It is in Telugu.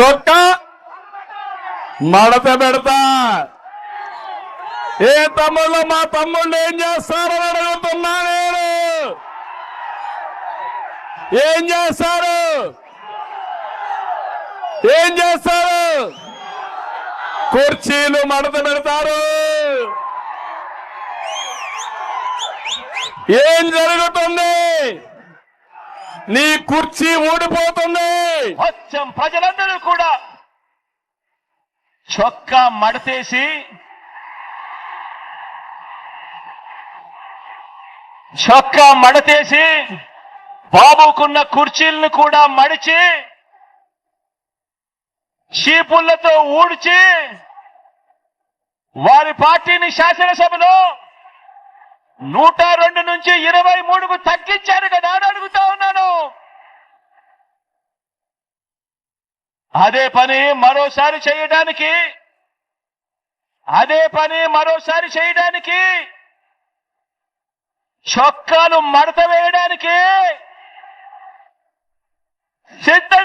చొక్క మడత పెడతా. ఏ తమ్ముళ్ళు మా తమ్ముళ్ళు ఏం చేస్తారని అడుగుతున్నా నేను. ఏం చేస్తారు? ఏం చేస్తారు? కుర్చీలు మడత పెడతారు. ఏం జరుగుతుంది? నీ కుర్చీ ఊడిపోతుంది. వచ్చం ప్రజలందరూ కూడా చొక్కా మడతేసి చొక్కా మడతేసి బాబుకున్న కుర్చీలను కూడా మడిచి చీపుళ్ళతో ఊడ్చి వారి పార్టీని శాసనసభలో నూట రెండు నుంచి ఇరవై మూడుకు తగ్గించారు కదా అదే పని మరోసారి చేయడానికి అదే పని మరోసారి చేయడానికి చొక్కాలు మడత వేయడానికి సిద్ధం